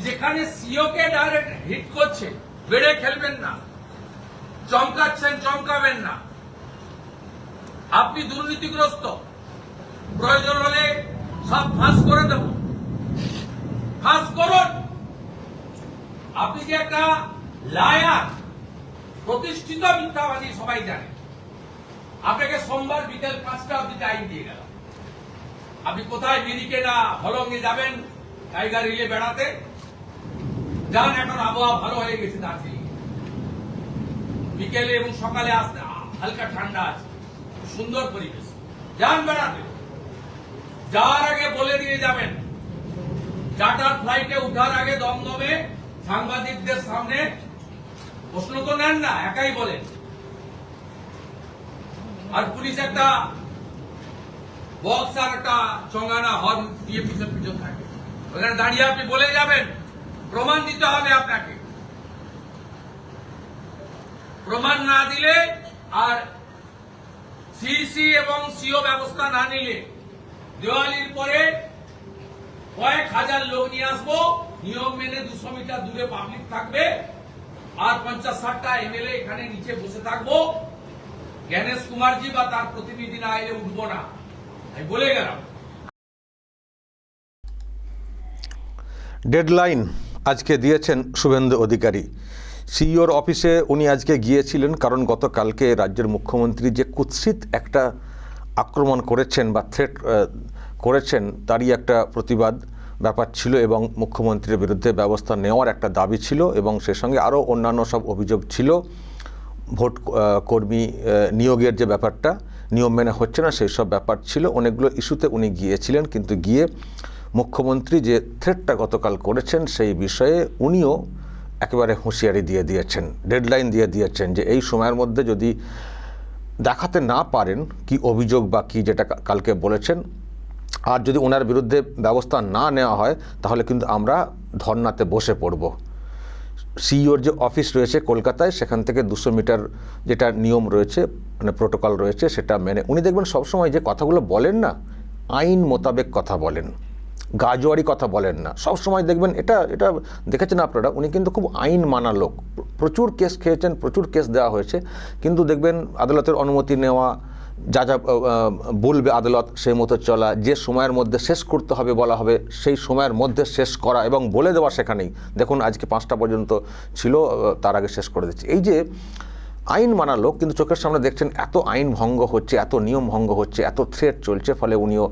যেখানে সিও কে direct hit করছে, বেড়ে খেলবেন না। চমকাচ্ছেন, চমকাবেন না। আপনি দুর্নীতিগ্রস্ত। প্রয়োজন হলে সব ফাঁস করে দেব। ফাঁস করুন। আপনি যে একটা লায়ার প্রতিষ্ঠিত মিথ্যাবাদী সবাই জানে। আপনাকে সোমবার বিকেল পাঁচটা অব্দি টাইম দিয়ে গেল আপনি কোথায় মিরিকে না হলঙ্গে যাবেন টাইগার হিলে বেড়াতে? যান এখন আবহাওয়া ভালো হয়ে গেছে দার্জিলিং বিকেলে এবং সকালে আসতে হালকা ঠান্ডা আছে। সুন্দর পরিবেশ। যান বেড়াতে। যাওয়ার আগে বলে দিয়ে যাবেন। চার্টার ফ্লাইটে উঠার আগে দমদমে সাংবাদিকদের সামনে প্রশ্ন তো নেন না, একাই বলেন। আর পুলিশ একটা বক্স আর একটা চঙ্গানা হর্ন দিয়ে পিছন পিছন থাকে। ওখানে দাঁড়িয়ে আপনি বলে যাবেন। প্রমাণ দিতে হবে আপনাকে। প্রমাণ না দিলে আর সিসি এবং সিও ব্যবস্থা না নিলে দেওয়ালির পরে কয়েক হাজার লোক নিয়ে আসব, নিয়ম মেনে দুশো মিটার দূরে পাবলিক থাকবে, আর পঞ্চাশ ষাটটা এমএলএ এখানে নিচে বসে থাকব। জ্ঞানেশ কুমারজি বা তার প্রতিনিধি না এলে উঠবো না। আমি বলে গেলাম। ডেডলাইন আজকে দিয়েছেন শুভেন্দু অধিকারী। সিইওর অফিসে উনি আজকে গিয়েছিলেন কারণ গতকালকে রাজ্যের মুখ্যমন্ত্রী যে কুৎসিত একটা আক্রমণ করেছেন বা থ্রেট করেছেন, তারই একটা প্রতিবাদ ব্যাপার ছিল এবং মুখ্যমন্ত্রীর বিরুদ্ধে ব্যবস্থা নেওয়ার একটা দাবি ছিল এবং সে সঙ্গে আরও অন্যান্য সব অভিযোগ ছিল। ভোট কর্মী নিয়োগের যে ব্যাপারটা, নিয়ম মেনে হচ্ছে না, সেই সব ব্যাপার ছিল। অনেকগুলো ইস্যুতে উনি গিয়েছিলেন, কিন্তু গিয়ে মুখ্যমন্ত্রী যে থ্রেটটা গতকাল করেছেন সেই বিষয়ে উনিও একেবারে হুঁশিয়ারি দিয়ে দিয়েছেন ডেডলাইন দিয়ে দিয়েছেন যে এই সময়ের মধ্যে যদি দেখাতে না পারেন কি অভিযোগ বা কি যেটা কালকে বলেছেন, আর যদি ওনার বিরুদ্ধে ব্যবস্থা না নেওয়া হয়, তাহলে কিন্তু আমরা ধর্নাতে বসে পড়ব। সিইওর যে অফিস রয়েছে কলকাতায়, সেখান থেকে দুশো মিটার যেটা নিয়ম রয়েছে মানে প্রোটোকল রয়েছে, সেটা মেনে উনি দেখবেন সবসময় যে কথাগুলো বলেন না, আইন মোতাবেক কথা বলেন। গাজোয়ারি কথা বলেন না। সব সময় দেখবেন এটা এটা দেখেছেন আপনারা, উনি কিন্তু খুব আইন মানা লোক। প্রচুর কেস খেয়েছেন, প্রচুর কেস দেওয়া হয়েছে। কিন্তু দেখবেন আদালতের অনুমতি নেওয়া, যা যা বলবে আদালত সেই মতো চলা, যে সময়ের মধ্যে শেষ করতে হবে বলা হবে, সেই সময়ের মধ্যে শেষ করা এবং বলে দেওয়া সেখানেই। দেখুন, আজকে পাঁচটা পর্যন্ত ছিল তার আগে শেষ করে দিচ্ছে। এই যে আইন মানা লোক, কিন্তু চোখের সামনে দেখছেন এত আইন ভঙ্গ হচ্ছে, এত নিয়ম ভঙ্গ হচ্ছে, এত থ্রেট চলছে, ফলে উনিও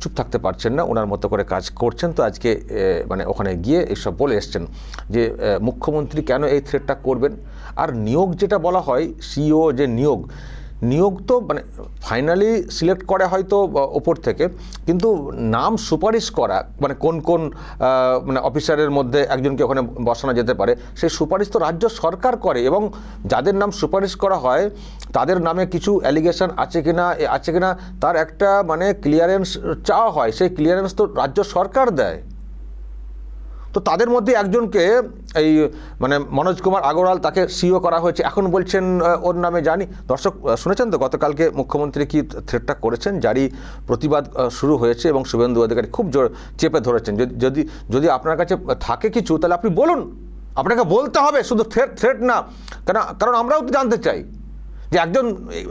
চুপ থাকতে পারছেন না, ওনার মতো করে কাজ করছেন। তো আজকে মানে ওখানে গিয়ে এসব বলে এসছেন যে মুখ্যমন্ত্রী কেন এই থ্রেটটা করবেন? আর নিয়োগ যেটা বলা হয় সিও যে নিয়োগ নিয়োগ তো মানে ফাইনালি সিলেক্ট করা হয়তো ওপর থেকে, কিন্তু নাম সুপারিশ করা মানে কোন কোন মানে অফিসারের মধ্যে একজনকে ওখানে বসানো যেতে পারে সেই সুপারিশ তো রাজ্য সরকার করে এবং যাদের নাম সুপারিশ করা হয় তাদের নামে কিছু অ্যালিগেশন আছে কি না আছে কি না তার একটা মানে ক্লিয়ারেন্স চাওয়া হয়। সেই ক্লিয়ারেন্স তো রাজ্য সরকার দেয়। তো তাদের মধ্যে একজনকে এই মানে মনোজ কুমার আগরওয়াল তাকে সিও করা হয়েছে। এখন বলছেন ওর নামে জানি। দর্শক শুনেছেন তো, গতকালকে মুখ্যমন্ত্রী কি থ্রেটটা করেছেন? যারই প্রতিবাদ শুরু হয়েছে এবং শুভেন্দু অধিকারী খুব জোর চেপে ধরেছেন। যদি- যদি যদি আপনার কাছে থাকে কিছু, তাহলে আপনি বলুন। আপনাকে বলতে হবে, শুধু থ্রেট থ্রেট না। কেন, কারণ আমরাও তো জানতে চাই। যে একজন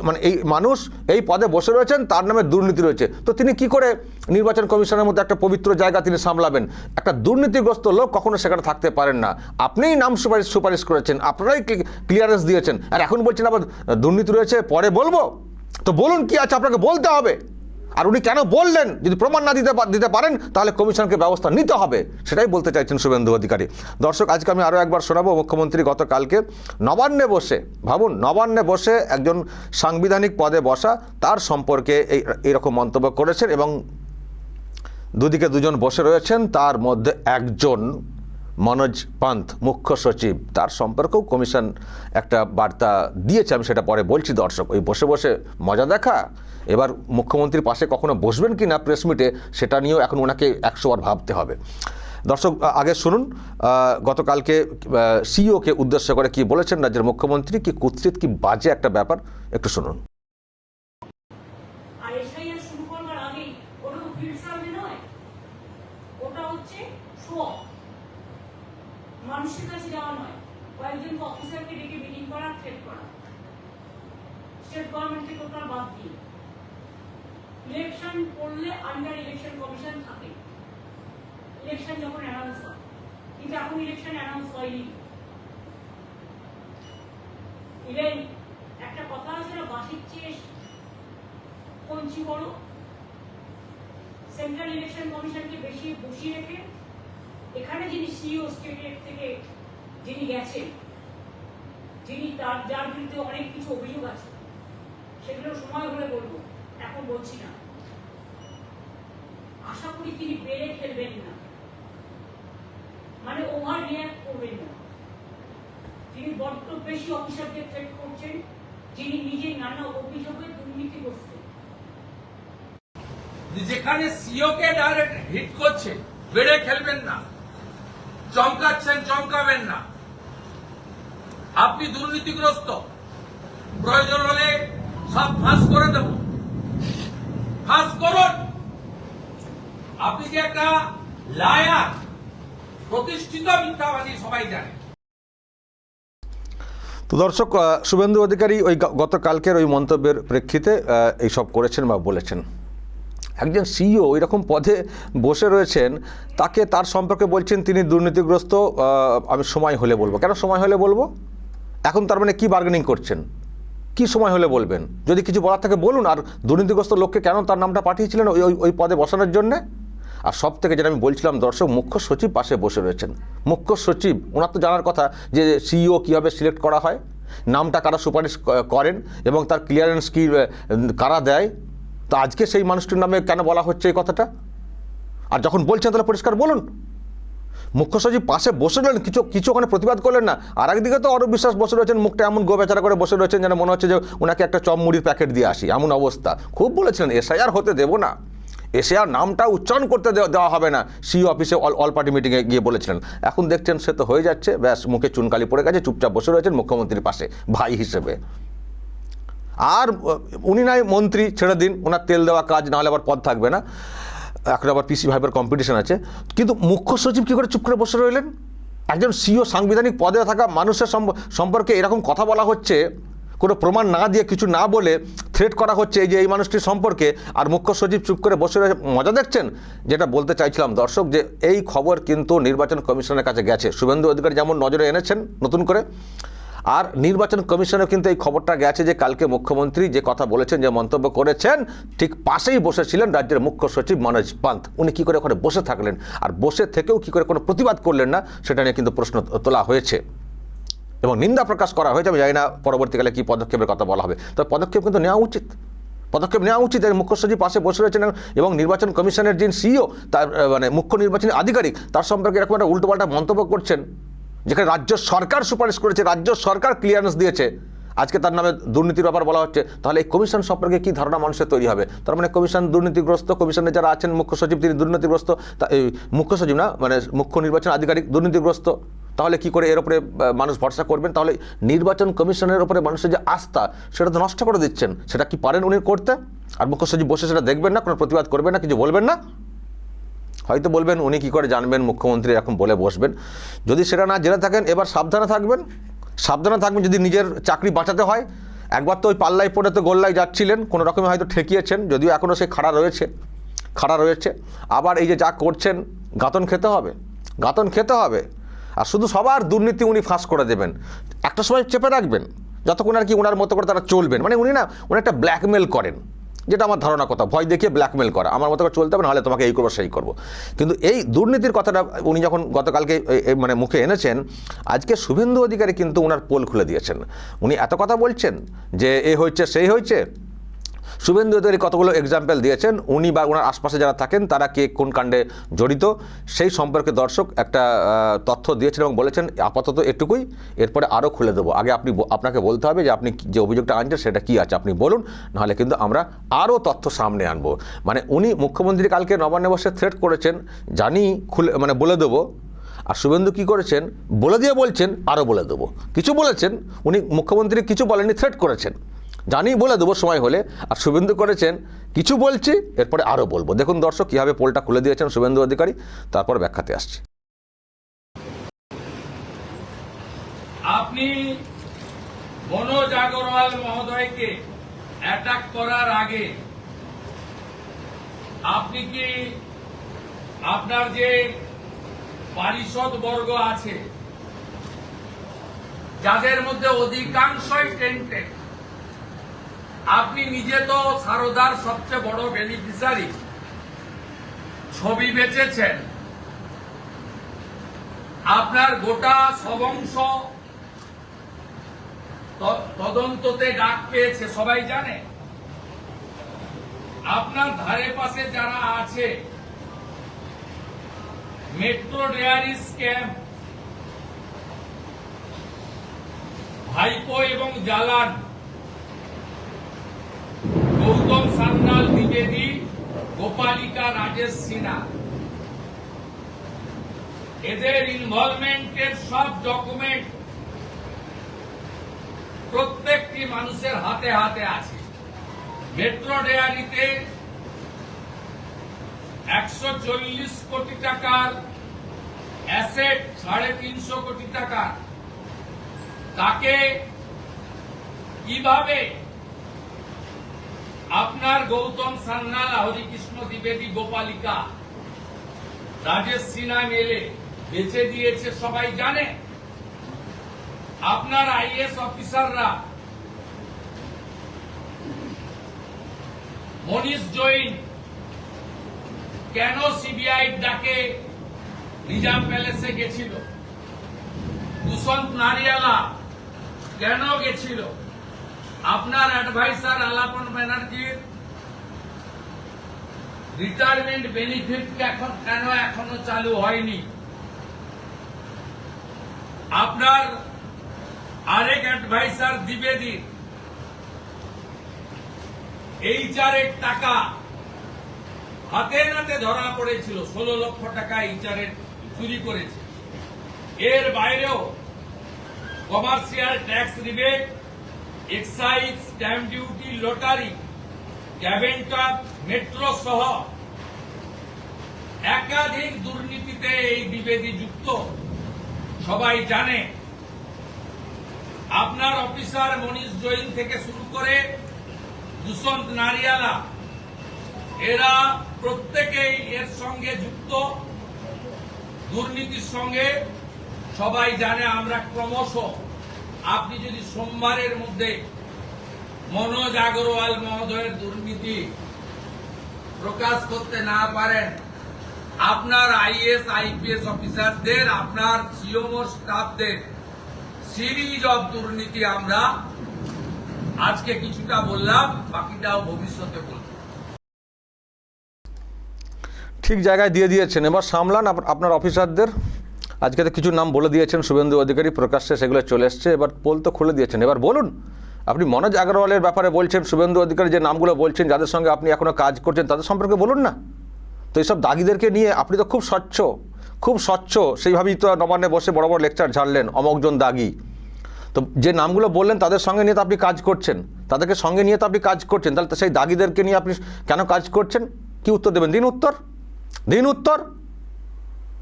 মানে এই মানুষ এই পদে বসে রয়েছেন, তার নামে দুর্নীতি রয়েছে। তো তিনি কি করে নির্বাচন কমিশনের মধ্যে একটা পবিত্র জায়গা তিনি সামলাবেন? একটা দুর্নীতিগ্রস্ত লোক কখনো সেখানে থাকতে পারেন না। আপনিই নাম সুপারিশ সুপারিশ করেছেন, আপনারাই ক্লিয়ারেন্স দিয়েছেন। আর এখন বলছেন, আবার দুর্নীতি রয়েছে, পরে বলব? তো বলুন কি আছে, আপনাকে বলতে হবে। আর উনি কেন বললেন, যদি প্রমাণ না দিতে দিতে পারেন, তাহলে কমিশনকে ব্যবস্থা নিতে হবে। সেটাই বলতে চাইছেন শুভেন্দু অধিকারী। দর্শক, আজকে আমি আরও একবার শোনাবো মুখ্যমন্ত্রী গতকালকে নবান্নে বসে, ভাবুন, নবান্নে বসে একজন সাংবিধানিক পদে বসা, তার সম্পর্কে এই, এরকম মন্তব্য করেছেন এবং দুদিকে দুজন বসে রয়েছেন, তার মধ্যে একজন মনোজ পান্ত মুখ্য সচিব। তার সম্পর্কেও কমিশন একটা বার্তা দিয়েছে, আমি সেটা পরে বলছি দর্শক। ওই বসে বসে মজা দেখা। এবার মুখ্যমন্ত্রীর পাশে কখনো বসবেন কি না প্রেস মিটে সেটা নিয়েও এখন ওনাকে একশো বার ভাবতে হবে। দর্শক আগে শুনুন গতকালকে সিইওকে উদ্দেশ্য করে কি বলেছেন, রাজ্যের মুখ্যমন্ত্রী, কি কুৎসিত, কি বাজে একটা ব্যাপার, একটু শুনুন আর এসআইআর শুরু করবার আগেই ওটা তো ফিল্ড সার্ভে নয় ওটা হচ্ছে শো মানুষের কাছে যাওয়া নয় কয়েকজন অফিসারকে ডেকে মিটিং করা থ্রেট করা স্টেট গভর্নমেন্টকে টোটাল বাদ দিয়ে ইলেকশন করলে আন্ডার ইলেকশন কমিশন থাকে। ইলেকশন যখন অ্যানাউন্স হয়, কিন্তু এখন ইলেকশন অ্যানাউন্স হয়নি। ইভেন একটা কথা আছে না বাসির চেয়ে কঞ্চি বড়। সেন্ট্রাল ইলেকশন কমিশনকে বেশি বসিয়ে রেখে, এখানে যিনি সিইও স্টেটের থেকে যিনি গেছেন, যিনি তার, যার বিরুদ্ধে অনেক কিছু অভিযোগ আছে, সেগুলো সময় হলে বলব। এখন বলছি না। আশা করি তিনি বেড়ে খেলবেন না। মানে ওভার রিয়াক্ট করবেন না। তিনি বড্ড বেশি অফিসারকে থ্রেট করছেন, যিনি নিজে নানা অভিযোগে দুর্নীতিগ্রস্ত যেখানে সিও কে ডাইরেক্ট হিট করছে বেড়ে খেলবেন না। চমকাচ্ছেন, চমকাবেন না। আপনি দুর্নীতিগ্রস্ত। প্রয়োজন হলে সব ফাঁস করে দেব। ফাঁস করুন। একটা লায়ার, প্রতিষ্ঠিত মিথ্যাবাদী সবাই জানে। তো দর্শক শুভেন্দু অধিকারী ওই গতকালকের ওই মন্তব্যের প্রেক্ষিতে এইসব করেছেন বা বলেছেন। একজন সিইও ওই রকম পদে বসে রয়েছেন, তাকে তার সম্পর্কে বলছেন, তিনি দুর্নীতিগ্রস্ত আমি সময় হলে বলব। কেন সময় হলে বলব? এখন তার মানে কি বার্গেনিং করছেন? কি সময় হলে বলবেন? যদি কিছু বলার থাকে বলুন, আর দুর্নীতিগ্রস্ত লোককে কেন তার নামটা পাঠিয়েছিলেন ওই- ওই পদে বসানোর জন্যে? আর সব থেকে যেটা আমি বলছিলাম, দর্শক, মুখ্য সচিব পাশে বসে রয়েছেন। মুখ্য সচিব, ওনার তো জানার কথা যে সিইও কীভাবে সিলেক্ট করা হয়, নামটা কারা সুপারিশ করেন এবং তার ক্লিয়ারেন্স কি কারা দেয়। তো আজকে সেই মানুষটির নামে কেন বলা হচ্ছে এই কথাটা? আর যখন বলছেন, তাহলে পরিষ্কার বলুন। মুখ্য সচিব পাশে বসে রইলেন, কিছু কিছু ওখানে প্রতিবাদ করলেন না। আর একদিকে তো অরূপ বিশ্বাস বসে রয়েছেন, মুখটা এমন গোবেচারা করে বসে রয়েছেন যেন মনে হচ্ছে যে ওনাকে একটা চপ মুড়ির প্যাকেট দিয়ে আসি, এমন অবস্থা। খুব বলেছিলেন এসআইআর হতে দেবো না। এসআইআর নামটা উচ্চারণ করতে দেওয়া দেওয়া হবে না। সি অফিসে অল অল পার্টি মিটিংয়ে গিয়ে বলেছিলেন। এখন দেখছেন সে তো হয়ে যাচ্ছে। ব্যাস, মুখে চুনকালি পড়ে গেছে, চুপচাপ বসে রয়েছেন মুখ্যমন্ত্রীর পাশে, ভাই হিসেবে। আর উনি নাই মন্ত্রী, ছেড়ে দিন, ওনার তেল দেওয়া কাজ, নাহলে আবার পদ থাকবে না। এখন আবার পিসি ভাইবের কম্পিটিশন আছে। কিন্তু মুখ্য সচিব কী করে চুপ করে বসে রইলেন? একজন সিও সাংবিধানিক পদে থাকা মানুষের সম্পর্কে এরকম কথা বলা হচ্ছে কোনো প্রমাণ না দিয়ে কিছু না বলে থ্রেট করা হচ্ছে এই যে এই মানুষটির সম্পর্কে। আর মুখ্য সচিব চুপ করে বসে রয়েছে মজা দেখছেন? যেটা বলতে চাইছিলাম দর্শক যে এই খবর কিন্তু নির্বাচন কমিশনের কাছে গেছে। শুভেন্দু অধিকারী যেমন নজরে এনেছেন নতুন করে। আর নির্বাচন কমিশনে কিন্তু এই খবরটা গেছে যে কালকে মুখ্যমন্ত্রী যে কথা বলেছেন, যে মন্তব্য করেছেন, ঠিক পাশেই বসেছিলেন রাজ্যের মুখ্য সচিব মনোজ পান্ত। উনি কী করে ওখানে বসে থাকলেন? আর বসে থেকেও কি করে কোনো প্রতিবাদ করলেন না? সেটা নিয়ে কিন্তু প্রশ্ন তোলা হয়েছে। এবং নিন্দা প্রকাশ করা হয়েছে, আমি জানি না পরবর্তীকালে কী পদক্ষেপের কথা বলা হবে। তবে পদক্ষেপ কিন্তু নেওয়া উচিত। পদক্ষেপ নেওয়া উচিত। মুখ্য সচিব পাশে বসে রয়েছেন এবং নির্বাচন কমিশনের যিনি সিইও, তার মানে মুখ্য নির্বাচনী আধিকারিক, তার সম্পর্কে এরকম একটা উল্টোপাল্টা মন্তব্য করছেন, যেখানে রাজ্য সরকার সুপারিশ করেছে, রাজ্য সরকার ক্লিয়ারেন্স দিয়েছে। আজকে তার নামে দুর্নীতির ব্যাপার বলা হচ্ছে। তাহলে এই কমিশন সম্পর্কে কী ধারণা মানুষের তৈরি হবে? তার মানে কমিশন দুর্নীতিগ্রস্ত, কমিশনে যারা আছেন মুখ্য সচিব তিনি দুর্নীতিগ্রস্ত, তা মুখ্য সচিব না মানে মুখ্য নির্বাচন আধিকারিক দুর্নীতিগ্রস্ত। তাহলে কি করে এর উপরে মানুষ ভরসা করবেন? তাহলে নির্বাচন কমিশনের উপরে মানুষের যে আস্থা, সেটা তো নষ্ট করে দিচ্ছেন। সেটা কি পারেন উনি করতে? আর মুখ্য সচিব বসে সেটা দেখবেন না, কোনো প্রতিবাদ করবেন না, কিছু বলবেন না? হয়তো বলবেন, উনি কি করে জানবেন? মুখ্যমন্ত্রী এখন বলে বসবেন। যদি সেটা না জেনে থাকেন, এবার সাবধানে থাকবেন। সাবধানে থাকবেন যদি নিজের চাকরি বাঁচাতে হয়। একবার তো ওই পাল্লায় পড়ে তো গোল্লায় যাচ্ছিলেন, কোনো রকমে হয়তো ঠেকিয়েছেন, যদিও এখনও সে খাড়া রয়েছে খাড়া রয়েছে। আবার এই যে যা করছেন গাতন খেতে হবে। গাতন খেতে হবে। আর শুধু সবার দুর্নীতি উনি ফাঁস করে দেবেন। একটা সময় চেপে রাখবেন, যতক্ষণ আর কি ওনার মতো করে তারা চলবেন। মানে উনি না, উনি একটা ব্ল্যাকমেল করেন, যেটা আমার ধারণা কথা। ভয় দেখিয়ে ব্ল্যাকমেল করা, আমার মতো করে চলতে হবে, নাহলে তোমাকে এই করব, সেই করব। কিন্তু এই দুর্নীতির কথাটা উনি যখন গতকালকে মানে মুখে এনেছেন, আজকে শুভেন্দু অধিকারী কিন্তু ওনার পোল খুলে দিয়েছেন। উনি এত কথা বলছেন যে এ হয়েছে, সেই হয়েছে শুভেন্দু অধিকারী কতগুলো এক্সাম্পল দিয়েছেন? উনি বা ওনার আশপাশে যারা থাকেন, তারা কে কোন কাণ্ডে জড়িত? সেই সম্পর্কে দর্শক একটা তথ্য দিয়েছেন এবং বলেছেন, আপাতত এটুকুই। এরপরে আরও খুলে দেবো। আগে আপনি আপনাকে বলতে হবে যে আপনি যে অভিযোগটা আনছেন, সেটা কি আছে আপনি বলুন, নাহলে কিন্তু আমরা আরও তথ্য সামনে আনব। মানে উনি মুখ্যমন্ত্রী কালকে নবান্ন বসে থ্রেট করেছেন, জানি খুলে মানে বলে দেবো। আর শুভেন্দু কী করেছেন? বলে দিয়ে বলছেন আরও বলে দেবো। কিছু বলেছেন, উনি মুখ্যমন্ত্রী কিছু বলেননি থ্রেট করেছেন। জানি বলে দেবো, সময় হলে। আর শুভেন্দু করেছেন, কিছু বলছি, এরপরে আরও বলব। দেখুন দর্শক, কীভাবে পোলটা খুলে দিয়েছেন শুভেন্দু অধিকারী, তারপর ব্যাখ্যাতে আসছি। আপনি মনোজ আগরওয়াল মহোদয়কে অ্যাটাক করার আগে, আপনি কি আপনার যে পারিষদ বর্গ আছে, যাদের মধ্যে অধিকাংশই টেন্টেড আপনি নিজে তো সারদার সবচেয়ে বড় বেনিফিসারি ছবি বেচেছেন। আপনার গোটা সবংশ তদন্ততে ডাক পেয়েছে, সবাই জানে? আপনার ধারে পাশে যারা আছে মেট্রো ডেয়ারি স্ক্যাম ভাইপো এবং জালান গৌতম সান্যাল দ্বিবেদী, গোপালিকা রাজেশ সিনহা। এদের ইনভলভমেন্টের সব ডকুমেন্ট প্রত্যেকটি মানুষের হাতে হাতে আছে। মেট্রো ডেয়ারিতে একশো চল্লিশ কোটি টাকার অ্যাসেট সাড়ে তিনশো কোটি টাকা তাকে কীভাবে আপনার গৌতম সান্যাল হরিকৃষ্ণ দ্বিবেদী, গোপালিকা, রাজেশ সিনহা মেলে বেচে দিয়েছে, সবাই জানে। আপনার আইএস অফিসাররা, মনীষ জৈন, কেন সিবিআই ডাকে নিজাম প্যালেসে গেছিল? দুষ্যন্ত নারিয়ালা, কেন গেছিল? আপনার অ্যাডভাইসার আলাপন ব্যানার্জির রিটায়ারমেন্ট বেনিফিট এখন কেন এখনও চালু হয়নি? আপনার আরেক অ্যাডভাইসার দ্বিবেদী। এইচআরের টাকা হাতে নাতে ধরা পড়েছিল, ষোলো লক্ষ টাকা এইচআরের চুরি করেছে। এর বাইরেও commercial tax rebate excise stamp duty lottery ক্যাবেন্টার metro সহ। একাধিক দুর্নীতিতে এই দ্বিবেদী যুক্ত। সবাই জানে, আপনার অফিসার মনীষ জৈন থেকে শুরু করে দুষ্যন্ত নারিয়ালা, এরা প্রত্যেকেই এর সঙ্গে যুক্ত। দুর্নীতির সঙ্গে সবাই জানে আমরা ক্রমশ আপনি যদি সোমবারের মধ্যে মনোজ আগরওয়াল মহোদয়ের দুর্নীতি প্রকাশ করতে না পারেন, আপনার আইএস আইপিএস অফিসারদের, আপনার সিওমো স্টাফদের সিরিজ অফ দুর্নীতি আমরা আজকে কিছুটা বললাম, বাকিটাও ভবিষ্যতে বলব। ঠিক জায়গায় দিয়ে দিয়েছেন। এবার সামলান আপ- আপনার অফিসারদের। আজকে তো কিছু নাম বলে দিয়েছেন শুভেন্দু অধিকারী, প্রকাশ্যে সেগুলো চলে এসছে। এবার পোল তো খুলে দিয়েছেন। এবার বলুন, আপনি মনোজ আগরওয়ালের ব্যাপারে বলছেন, শুভেন্দু অধিকারী যে নামগুলো বলছেন, যাদের সঙ্গে আপনি এখনও কাজ করছেন, তাদের সম্পর্কে বলুন না। তো এইসব দাগিদেরকে নিয়ে আপনি তো খুব স্বচ্ছ খুব স্বচ্ছ, সেইভাবেই তো নবান্নে বসে বড় বড় লেকচার ঝাড়লেন অমকজন দাগি। তো যে নামগুলো বললেন, তাদের সঙ্গে নিয়ে তো আপনি কাজ করছেন। তাদেরকে সঙ্গে নিয়ে তো আপনি কাজ করছেন। তাহলে সেই দাগিদেরকে নিয়ে আপনি কেন কাজ করছেন? কি উত্তর দেবেন? দিন উত্তর। দিন উত্তর।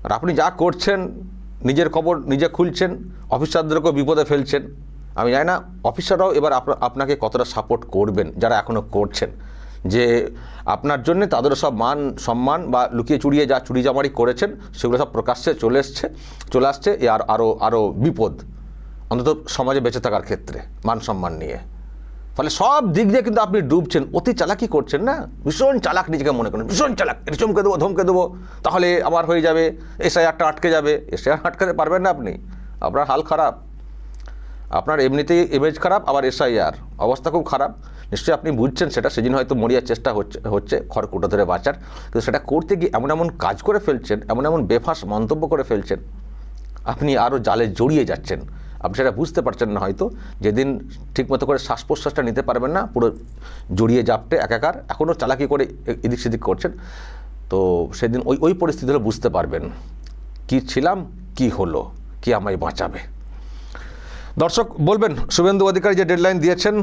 আর আপনি যা করছেন, নিজের খবর নিজে খুলছেন, অফিসারদেরকেও বিপদে ফেলছেন, আমি জানি না, অফিসাররাও এবার আপনা- আপনাকে কতটা সাপোর্ট করবেন, যারা এখনও করছেন, যে আপনার জন্য তাদেরও সব মান সম্মান বা লুকিয়ে চুরিয়ে যা চুরি জামারি করেছেন, সেগুলো সব প্রকাশ্যে চলে এসছে, চলে আসছে আর আরও আরও বিপদ, অন্তত সমাজে বেঁচে থাকার ক্ষেত্রে, মান সম্মান নিয়ে। ফলে সব দিক দিয়ে কিন্তু আপনি ডুবছেন। অতি চালাকি করছেন না? ভীষণ চালাক নিজেকে মনে করেন, ভীষণ চালাক। এটা চমকে দেবো, ধমকে দেবো, তাহলে আবার হয়ে যাবে এসআইআরটা আটকে যাবে। এসআইআর আটকাতে পারবেন না আপনি। আপনার হাল খারাপ। আপনার এমনিতেই ইমেজ খারাপ, আবার এসআইআর অবস্থা খুব খারাপ। নিশ্চয়ই আপনি বুঝছেন সেটা, সেদিন হয়তো মরিয়ার চেষ্টা হচ্ছে হচ্ছে খড়কুটো ধরে বাঁচার। কিন্তু সেটা করতে গিয়ে এমন এমন কাজ করে ফেলছেন, এমন এমন বেফাস মন্তব্য করে ফেলছেন, আপনি আরও জালে জড়িয়ে যাচ্ছেন। আপনি সেটা বুঝতে পারছেন না হয়তো। যেদিন ঠিকমতো করে শ্বাস প্রশ্বাসটা নিতে পারবেন না, পুরো জড়িয়ে জাপটে একাকার এখনও চালাকি করে এদিক সেদিক করছেন, তো সেদিন ওই ওই পরিস্থিতি হলে বুঝতে পারবেন কি ছিলাম, কি হলো, কি আমায় বাঁচাবে। দর্শক, বলবেন, শুভেন্দু অধিকারী যে ডেডলাইন দিয়েছেন,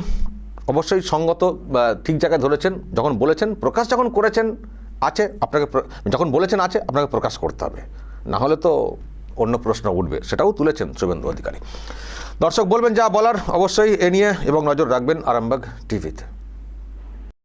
অবশ্যই সঙ্গত ঠিক জায়গায় ধরেছেন, যখন বলেছেন, প্রকাশ যখন করেছেন, আছে, আপনাকে যখন বলেছেন আছে, আপনাকে প্রকাশ করতে হবে। না হলে তো অন্য প্রশ্ন উঠবে, সেটাও তুলেছেন শুভেন্দু অধিকারী। দর্শক বলবেন যা বলার, অবশ্যই এ নিয়ে এবং নজর রাখবেন আরামবাগ টিভিতে।